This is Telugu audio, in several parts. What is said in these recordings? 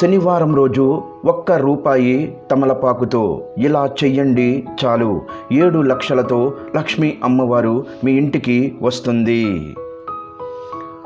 శనివారం రోజు ఒక్క రూపాయి తమలపాకుతో ఇలా చెయ్యండి చాలు. ఏడు లక్షలతో లక్ష్మీ అమ్మవారు మీ ఇంటికి వస్తుంది.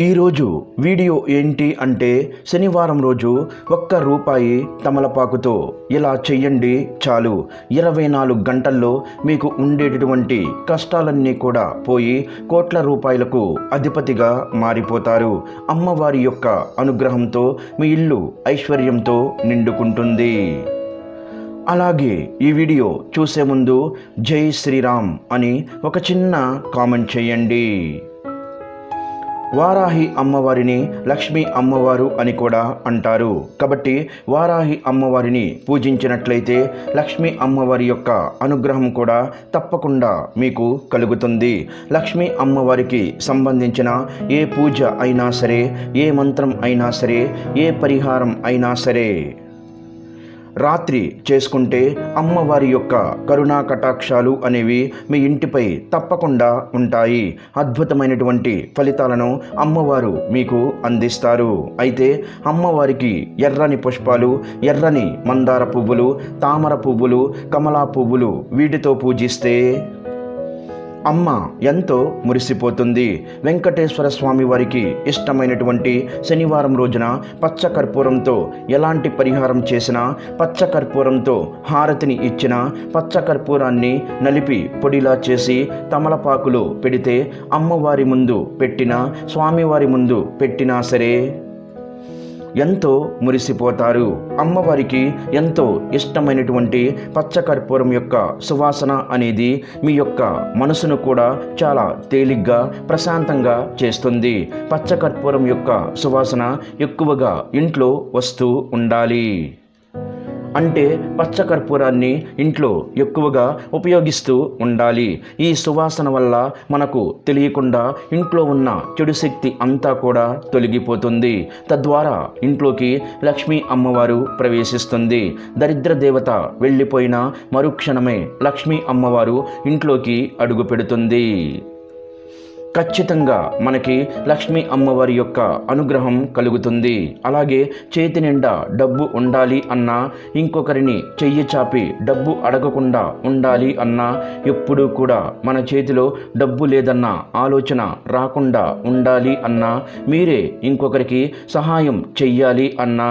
ఈరోజు వీడియో ఏంటి అంటే శనివారం రోజు ఒక్క రూపాయి తమలపాకుతో ఇలా చెయ్యండి చాలు. ఇరవై నాలుగు గంటల్లో మీకు ఉండేటటువంటి కష్టాలన్నీ కూడా పోయి కోట్ల రూపాయలకు అధిపతిగా మారిపోతారు. అమ్మవారి యొక్క అనుగ్రహంతో మీ ఇల్లు ఐశ్వర్యంతో నిండుకుంటుంది. అలాగే ఈ వీడియో చూసే ముందు జై శ్రీరామ్ అని ఒక చిన్న కామెంట్ చేయండి. వారాహి అమ్మవారిని లక్ష్మీ అమ్మవారు అని కూడా అంటారు. కాబట్టి వారాహి అమ్మవారిని పూజించినట్లయితే లక్ష్మీ అమ్మవారి యొక్క అనుగ్రహం కూడా తప్పకుండా మీకు కలుగుతుంది. లక్ష్మీ అమ్మవారికి సంబంధించిన ఏ పూజ అయినా సరే ఏ మంత్రం అయినా సరే ఏ పరిహారం అయినా సరే రాత్రి చేసుకుంటే అమ్మవారి యొక్క కరుణా కటాక్షాలు అనేవి మీ ఇంటిపై తప్పకుండా ఉంటాయి. అద్భుతమైనటువంటి ఫలితాలను అమ్మవారు మీకు అందిస్తారు. అయితే అమ్మవారికి ఎర్రని పుష్పాలు ఎర్రని మందార పువ్వులు తామర పువ్వులు కమలా పువ్వులు వీటితో పూజిస్తే అమ్మ ఎంతో మురిసిపోతుంది. వెంకటేశ్వర స్వామి వారికి ఇష్టమైనటువంటి శనివారం రోజున పచ్చ కర్పూరంతో ఎలాంటి పరిహారం చేసినా పచ్చ కర్పూరంతో హారతిని ఇచ్చిన పచ్చ కర్పూరాన్ని నలిపి పొడిలా చేసి తమలపాకులు పెడితే అమ్మవారి ముందు పెట్టినా స్వామివారి ముందు పెట్టినా సరే. ఎంతో మురిసిపోతారు. అమ్మవారికి ఎంతో ఇష్టమైనటువంటి పచ్చకర్పూరం యొక్క సువాసన అనేది మీ యొక్క మనసును కూడా చాలా తేలిగ్గా ప్రశాంతంగా చేస్తుంది. పచ్చకర్పూరం యొక్క సువాసన ఎక్కువగా ఇంట్లో వస్తూ ఉండాలి. అంటే పచ్చకర్పూరాన్ని ఇంట్లో ఎక్కువగా ఉపయోగిస్తూ ఉండాలి. ఈ సువాసన వల్ల మనకు తెలియకుండా ఇంట్లో ఉన్న చెడు శక్తి అంతా కూడా తొలగిపోతుంది. తద్వారా ఇంట్లోకి లక్ష్మీ అమ్మవారు ప్రవేశిస్తుంది. దరిద్ర దేవత వెళ్ళిపోయిన మరుక్షణమే లక్ష్మీ అమ్మవారు ఇంట్లోకి అడుగు పెడుతుంది. ఖచ్చితంగా మనకి లక్ష్మీ అమ్మవారి యొక్క అనుగ్రహం కలుగుతుంది. అలాగే చేతి నిండా డబ్బు ఉండాలి అన్నా ఇంకొకరిని చెయ్యి చాపి డబ్బు అడగకుండా ఉండాలి అన్నా ఎప్పుడూ కూడా మన చేతిలో డబ్బు లేదన్న ఆలోచన రాకుండా ఉండాలి అన్నా మీరే ఇంకొకరికి సహాయం చెయ్యాలి అన్నా.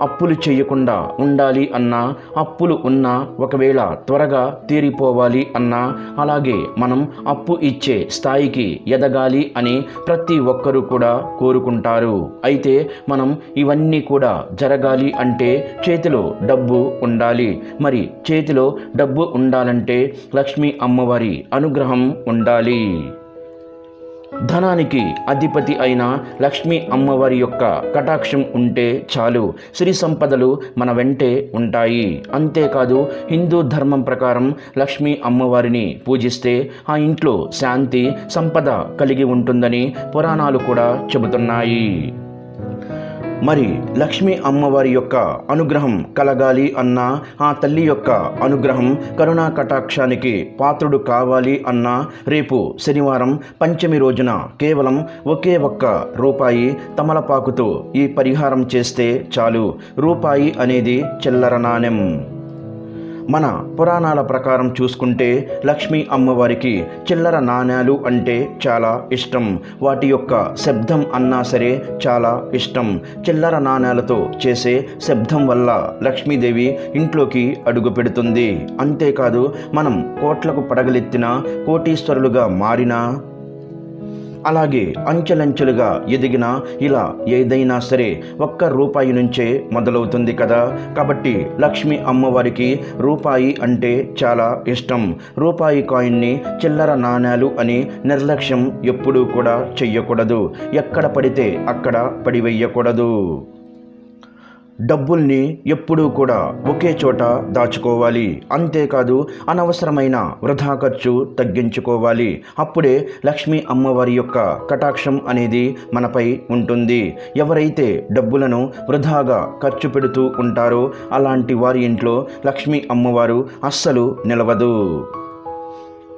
అప్పులు చేయకుండా ఉండాలి అన్నా అప్పులు ఉన్నా ఒకవేళ త్వరగా తీరిపోవాలి అన్నా అలాగే మనం అప్పు ఇచ్చే స్థాయికి ఎదగాలి అని ప్రతి ఒక్కరూ కూడా కోరుకుంటారు. అయితే మనం ఇవన్నీ కూడా జరగాలి అంటే చేతిలో డబ్బు ఉండాలి. మరి చేతిలో డబ్బు ఉండాలంటే లక్ష్మీ అమ్మవారి అనుగ్రహం ఉండాలి. ధనానికి అధిపతి అయిన లక్ష్మీ అమ్మవారి యొక్క కటాక్షం ఉంటే చాలు. సిరి సంపదలు మన వెంటే ఉంటాయి. అంతేకాదు హిందూ ధర్మం ప్రకారం లక్ష్మీ అమ్మవారిని పూజిస్తే ఆ ఇంట్లో శాంతి సంపద కలిగి ఉంటుందని పురాణాలు కూడా చెబుతున్నాయి. మరి లక్ష్మీ అమ్మవారి యొక్క అనుగ్రహం కలగాలి అన్నా ఆ తల్లి యొక్క అనుగ్రహం కరుణా కటాక్షానికి పాత్రుడు కావాలి అన్నా రేపు శనివారం పంచమి రోజున కేవలం ఒకే ఒక్క రూపాయి తమలపాకుతో ఈ పరిహారం చేస్తే చాలు. రూపాయి అనేది చిల్లర నాణెం. మన పురాణాల ప్రకారం చూసుకుంటే లక్ష్మీ అమ్మవారికి చిల్లర నాణ్యాలు అంటే చాలా ఇష్టం. వాటి యొక్క శబ్దం అన్నా సరే చాలా ఇష్టం. చిల్లర నాణ్యాలతో చేసే శబ్దం వల్ల లక్ష్మీదేవి ఇంట్లోకి అడుగు పెడుతుంది. అంతేకాదు మనం కోట్లకు పడగలెత్తిన కోటీశ్వరులుగా మారినా అలాగే అంచెలంచెలుగా ఎదిగిన ఇలా ఏదైనా సరే ఒక్క రూపాయి నుంచే మొదలవుతుంది కదా. కాబట్టి లక్ష్మి అమ్మవారికి రూపాయి అంటే చాలా ఇష్టం. రూపాయి కాయిన్ని చిల్లర నాణ్యాలు అని నిర్లక్ష్యం ఎప్పుడూ కూడా చెయ్యకూడదు. ఎక్కడ పడితే అక్కడ పడివేయకూడదు. డబ్బుల్ని ఎప్పుడూ కూడా ఒకే చోట దాచుకోవాలి. అంతేకాదు అనవసరమైన వృధా ఖర్చు తగ్గించుకోవాలి. అప్పుడే లక్ష్మీ అమ్మవారి యొక్క కటాక్షం అనేది మనపై ఉంటుంది. ఎవరైతే డబ్బులను వృధాగా ఖర్చు పెడుతూ ఉంటారో అలాంటి వారి ఇంట్లో లక్ష్మీ అమ్మవారు అస్సలు నిలవదు.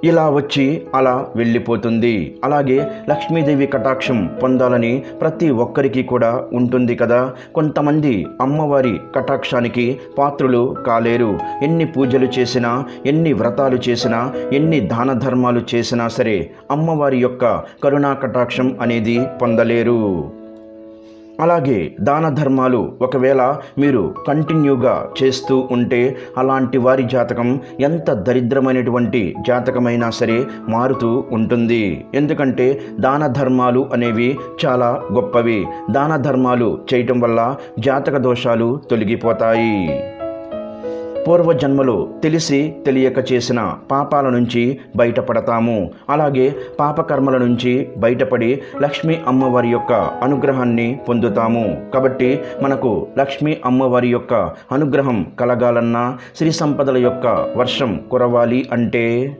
ఇలా వచ్చి అలా వెళ్ళిపోతుంది. అలాగే లక్ష్మీదేవి కటాక్షం పొందాలని ప్రతి ఒక్కరికి కూడా ఉంటుంది కదా. కొంతమంది అమ్మవారి కటాక్షానికి పాత్రులు కాలేరు. ఎన్ని పూజలు చేసినా ఎన్ని వ్రతాలు చేసినా ఎన్ని దాన ధర్మాలు చేసినా సరే అమ్మవారి యొక్క కరుణా కటాక్షం అనేది పొందలేరు. అలాగే దాన ధర్మాలు ఒకవేళ మీరు కంటిన్యూగా చేస్తూ ఉంటే అలాంటి వారి జాతకం ఎంత దరిద్రమైనటువంటి జాతకమైనా సరే మారుతూ ఉంటుంది. ఎందుకంటే దాన ధర్మాలు అనేవి చాలా గొప్పవి. దాన ధర్మాలు చేయటం వల్ల జాతక దోషాలు తొలగిపోతాయి. పూర్వజన్మలు తెలిసి తెలియక చేసిన పాపాల నుంచి బయటపడతాము. అలాగే పాపకర్మల నుంచి బయటపడి లక్ష్మీ అమ్మవారి యొక్క అనుగ్రహాన్ని పొందుతాము. కాబట్టి మనకు లక్ష్మీ అమ్మవారి యొక్క అనుగ్రహం కలగాలన్నా శ్రీ సంపదల యొక్క వర్షం కురవాలి అంటే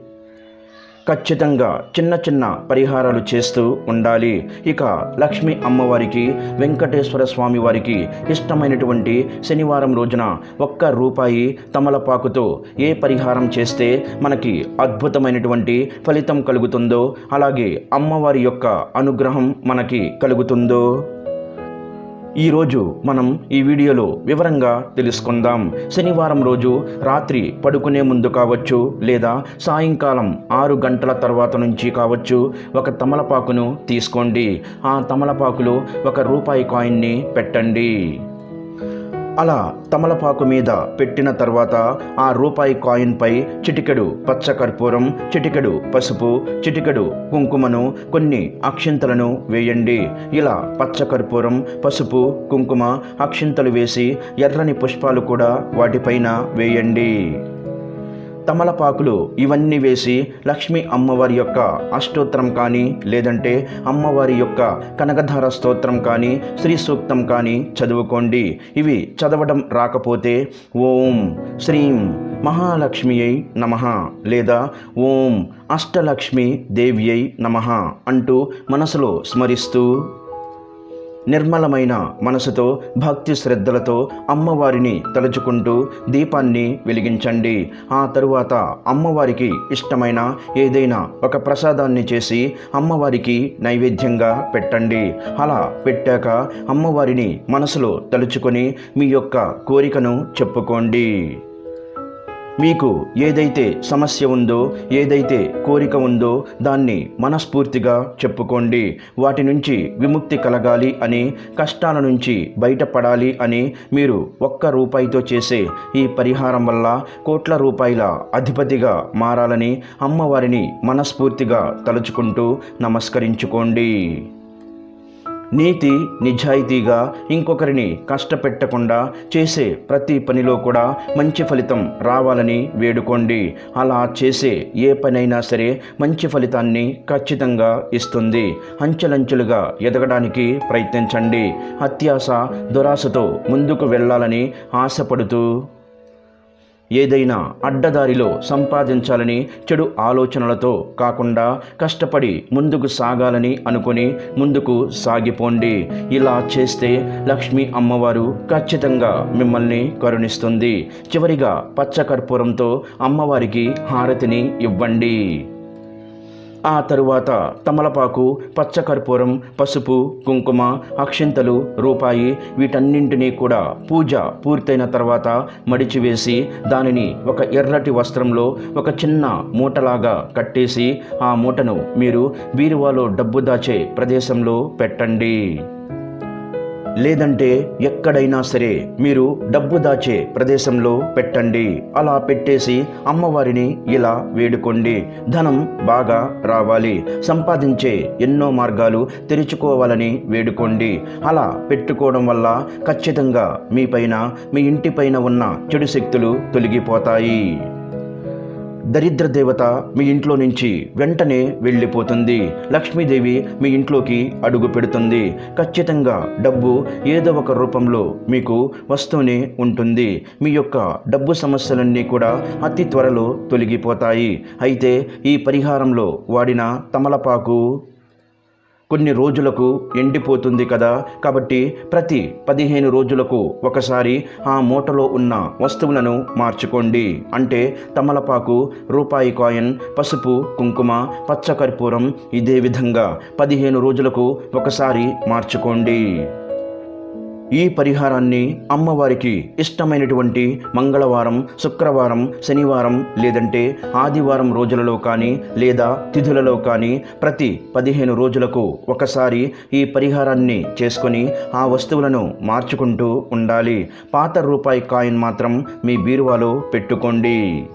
ఖచ్చితంగా చిన్న చిన్న పరిహారాలు చేస్తూ ఉండాలి. ఇక లక్ష్మీ అమ్మవారికి వెంకటేశ్వర స్వామి వారికి ఇష్టమైనటువంటి శనివారం రోజున ఒక్క రూపాయి తమలపాకుతో ఏ పరిహారం చేస్తే మనకి అద్భుతమైనటువంటి ఫలితం కలుగుతుందో అలాగే అమ్మవారి యొక్క అనుగ్రహం మనకి కలుగుతుందో? ఈరోజు మనం ఈ వీడియోలో వివరంగా తెలుసుకుందాం. శనివారం రోజు రాత్రి పడుకునే ముందు కావచ్చు లేదా సాయంకాలం ఆరు గంటల తర్వాత నుంచి కావచ్చు ఒక తమలపాకును తీసుకోండి. ఆ తమలపాకులో ఒక రూపాయి కాయిన్ని పెట్టండి. అలా తమలపాకు మీద పెట్టిన తర్వాత ఆ రూపాయి కాయిన్పై చిటికెడు పచ్చ కర్పూరం చిటికెడు పసుపు చిటికెడు కుంకుమను కొన్ని అక్షింతలను వేయండి. ఇలా పచ్చ కర్పూరం పసుపు కుంకుమ అక్షింతలు వేసి ఎర్రని పుష్పాలు కూడా వాటిపైన వేయండి. తమలపాకులు ఇవన్నీ వేసి లక్ష్మీ అమ్మవారి యొక్క అష్టోత్తరం కానీ లేదంటే అమ్మవారి యొక్క కనకధార స్తోత్రం కానీ శ్రీ సూక్తం కానీ చదువుకోండి. ఇవి చదవడం రాకపోతే ఓం శ్రీం మహాలక్ష్మియై నమ లేదా ఓం అష్టలక్ష్మి దేవ్యై నమ అంటూ మనసులో స్మరిస్తూ నిర్మలమైన మనసుతో భక్తి శ్రద్ధలతో అమ్మవారిని తలుచుకుంటూ దీపాన్ని వెలిగించండి. ఆ తరువాత అమ్మవారికి ఇష్టమైన ఏదైనా ఒక ప్రసాదాన్ని చేసి అమ్మవారికి నైవేద్యంగా పెట్టండి. అలా పెట్టాక అమ్మవారిని మనసులో తలుచుకొని మీ యొక్క కోరికను చెప్పుకోండి. మీకు ఏదైతే సమస్య ఉందో ఏదైతే కోరిక ఉందో దాన్ని మనస్ఫూర్తిగా చెప్పుకోండి. వాటి నుంచి విముక్తి కలగాలి అని కష్టాల నుంచి బయటపడాలి అని మీరు ఒక్క రూపాయితో చేసే ఈ పరిహారం వల్ల కోట్ల రూపాయల అధిపతిగా మారాలని అమ్మవారిని మనస్ఫూర్తిగా తలుచుకుంటూ నమస్కరించుకోండి. నీతి నిజాయితీగా ఇంకొకరిని కష్టపెట్టకుండా చేసే ప్రతి పనిలో కూడా మంచి ఫలితం రావాలని వేడుకోండి. అలా చేసే ఏ పనైనా సరే మంచి ఫలితాన్ని ఖచ్చితంగా ఇస్తుంది. అంచెలంచెలుగా ఎదగడానికి ప్రయత్నించండి. అత్యాశ దురాశతో ముందుకు వెళ్ళాలని ఆశపడుతూ ఏదైనా అడ్డదారిలో సంపాదించాలని చెడు ఆలోచనలతో కాకుండా కష్టపడి ముందుకు సాగాలని అనుకుని ముందుకు సాగిపోండి. ఇలా చేస్తే లక్ష్మీ అమ్మవారు ఖచ్చితంగా మిమ్మల్ని కరుణిస్తుంది. చివరిగా పచ్చకర్పూరంతో అమ్మవారికి హారతిని ఇవ్వండి. ఆ తరువాత తమలపాకు పచ్చకర్పూరం పసుపు కుంకుమ అక్షింతలు రూపాయి వీటన్నింటినీ కూడా పూజ పూర్తయిన తర్వాత మడిచివేసి దానిని ఒక ఎర్రటి వస్త్రంలో ఒక చిన్న మూటలాగా కట్టేసి ఆ మూటను మీరు బీరువాలో డబ్బు దాచే ప్రదేశంలో పెట్టండి. లేదంటే ఎక్కడైనా సరే మీరు డబ్బు దాచే ప్రదేశంలో పెట్టండి. అలా పెట్టేసి అమ్మవారిని ఇలా వేడుకోండి. ధనం బాగా రావాలి. సంపాదించే ఎన్నో మార్గాలు తెరుచుకోవాలని వేడుకోండి. అలా పెట్టుకోవడం వల్ల ఖచ్చితంగా మీపైన మీ ఇంటిపైన ఉన్న చెడు శక్తులు తొలగిపోతాయి. దరిద్ర దేవత మీ ఇంట్లో నుంచి వెంటనే వెళ్ళిపోతుంది. లక్ష్మీదేవి మీ ఇంట్లోకి అడుగు పెడుతుంది. ఖచ్చితంగా డబ్బు ఏదో ఒక రూపంలో మీకు వస్తూనే ఉంటుంది. మీ యొక్క డబ్బు సమస్యలన్నీ కూడా అతి త్వరలో తొలగిపోతాయి. అయితే ఈ పరిహారంలో వాడిన తమలపాకు కొన్ని రోజులకు ఎండిపోతుంది కదా. కాబట్టి ప్రతి పదిహేను రోజులకు ఒకసారి ఆ మూటలో ఉన్న వస్తువులను మార్చుకోండి. అంటే తమలపాకు రూపాయి కాయిన్ పసుపు కుంకుమ పచ్చకర్పూరం ఇదే విధంగా పదిహేను రోజులకు ఒకసారి మార్చుకోండి. ఈ పరిహారాన్ని అమ్మవారికి ఇష్టమైనటువంటి మంగళవారం శుక్రవారం శనివారం లేదంటే ఆదివారం రోజులలో కానీ లేదా తిథులలో కానీ ప్రతి పదిహేను రోజులకు ఒకసారి ఈ పరిహారాన్ని చేసుకొని ఆ వస్తువులను మార్చుకుంటూ ఉండాలి. పాత రూపాయి కాయిన్ మాత్రం మీ బీరువాలో పెట్టుకోండి.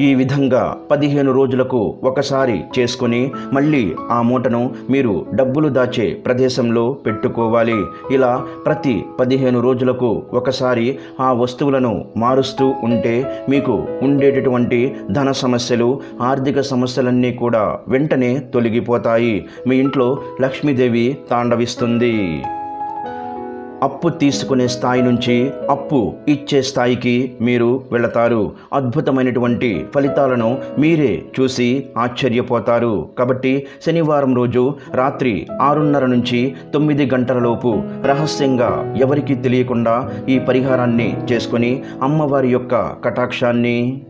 ఈ విధంగా పదిహేను రోజులకు ఒకసారి చేసుకొని మళ్ళీ ఆ మూటను మీరు డబ్బులు దాచే ప్రదేశంలో పెట్టుకోవాలి. ఇలా ప్రతి పదిహేను రోజులకు ఒకసారి ఆ వస్తువులను మారుస్తూ ఉంటే మీకు ఉండేటటువంటి ధన సమస్యలు ఆర్థిక సమస్యలన్నీ కూడా వెంటనే తొలగిపోతాయి. మీ ఇంట్లో లక్ష్మీదేవి తాండవిస్తుంది. అప్పు తీసుకునే స్థాయి నుంచి అప్పు ఇచ్చే స్థాయికి మీరు వెళతారు. అద్భుతమైనటువంటి ఫలితాలను మీరే చూసి ఆశ్చర్యపోతారు. కాబట్టి శనివారం రోజు రాత్రి ఆరున్నర నుంచి తొమ్మిది గంటలలోపు రహస్యంగా ఎవరికీ తెలియకుండా ఈ పరిహారాన్ని చేసుకుని అమ్మవారి యొక్క కటాక్షాన్ని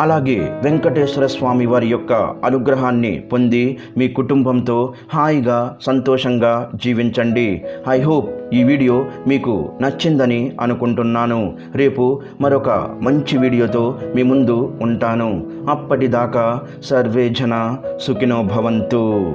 అలాగే వెంకటేశ్వర స్వామి వారి యొక్క అనుగ్రహాన్ని పొంది మీ కుటుంబంతో హాయిగా సంతోషంగా జీవించండి. ఐ హోప్ ఈ వీడియో మీకు నచ్చిందని అనుకుంటున్నాను. రేపు మరొక మంచి వీడియోతో మీ ముందు ఉంటాను. అప్పటిదాకా సర్వేజన సుఖినో భవంతు.